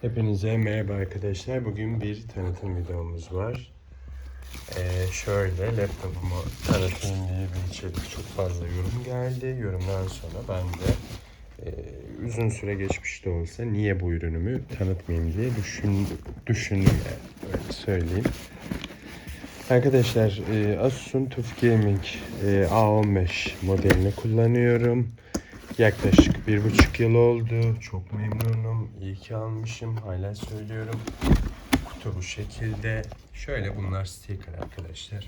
Hepinize merhaba arkadaşlar. Bugün bir tanıtım videomuz var. Ee, şöyle laptopumu tanıtayım diye bir içerik çok fazla yorum geldi. Yorumdan sonra ben de e, uzun süre geçmiş de olsa niye bu ürünümü tanıtmayayım diye düşündüm. düşündüm yani. Öyle söyleyeyim. Arkadaşlar e, Asus'un TUF Gaming e, A15 modelini kullanıyorum. Yaklaşık bir buçuk yıl oldu. Çok memnun 2 almışım. Hala söylüyorum. Kutu bu şekilde. Şöyle bunlar sticker arkadaşlar.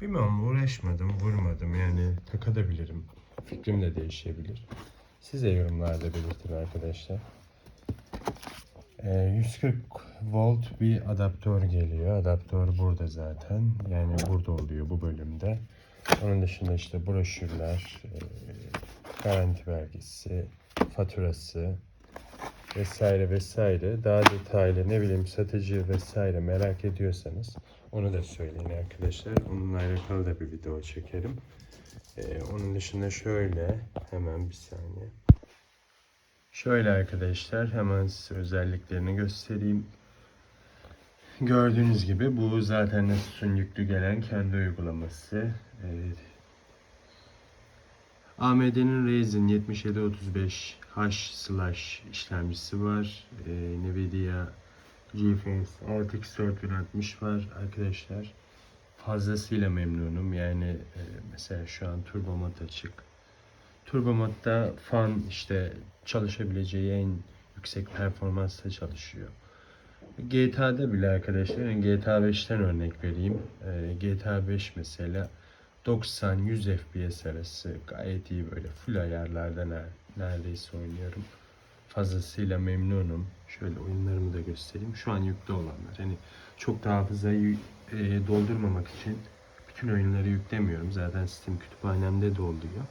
Bilmem uğraşmadım, vurmadım. Yani takabilirim. Fikrim de değişebilir. Size yorumlarda belirtin arkadaşlar. Ee, 140 volt bir adaptör geliyor. Adaptör burada zaten. Yani burada oluyor bu bölümde. Onun dışında işte broşürler, e, garanti belgesi, faturası vesaire vesaire. Daha detaylı ne bileyim satıcı vesaire merak ediyorsanız onu da söyleyin arkadaşlar. Onunla alakalı da bir video çekerim. E, onun dışında şöyle hemen bir saniye. Şöyle arkadaşlar hemen size özelliklerini göstereyim. Gördüğünüz gibi bu zaten Asus'un yüklü gelen kendi uygulaması. Evet. AMD'nin Ryzen 7735H slash işlemcisi var. Ee, Nvidia GeForce RTX 4060 var arkadaşlar. Fazlasıyla memnunum. Yani e, mesela şu an Turbo Mod açık. Turbo Mod'da fan işte çalışabileceği en yüksek performansla çalışıyor. GTA'da bile arkadaşlar yani GTA 5'ten örnek vereyim. Ee, GTA 5 mesela 90-100 FPS arası gayet iyi böyle full ayarlarda ner- neredeyse oynuyorum. Fazlasıyla memnunum. Şöyle oyunlarımı da göstereyim. Şu an yüklü olanlar. Hani çok da hafızayı e, doldurmamak için bütün oyunları yüklemiyorum. Zaten Steam kütüphanemde doluyor.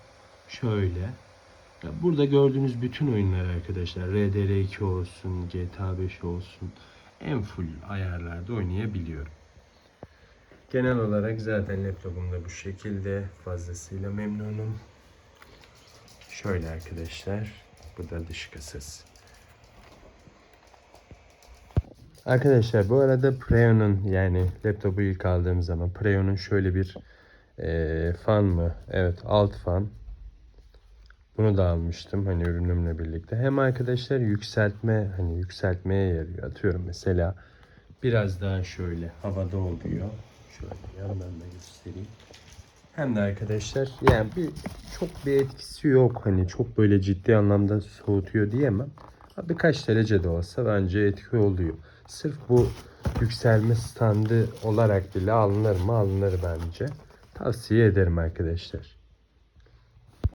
Şöyle. Ya burada gördüğünüz bütün oyunlar arkadaşlar RDR2 olsun, GTA 5 olsun en full ayarlarda oynayabiliyorum. Genel olarak zaten laptopum da bu şekilde fazlasıyla memnunum. Şöyle arkadaşlar. Bu da dış kasası. Arkadaşlar bu arada Preon'un yani laptopu ilk aldığım zaman Preon'un şöyle bir eee, fan mı? Evet alt fan. Bunu da almıştım hani ürünümle birlikte. Hem arkadaşlar yükseltme hani yükseltmeye yarıyor. Atıyorum mesela biraz daha şöyle havada oluyor. Şöyle yandan da göstereyim. Hem de arkadaşlar yani bir çok bir etkisi yok. Hani çok böyle ciddi anlamda soğutuyor diyemem. Birkaç derece de olsa bence etki oluyor. Sırf bu yükselme standı olarak bile alınır mı? Alınır bence. Tavsiye ederim arkadaşlar.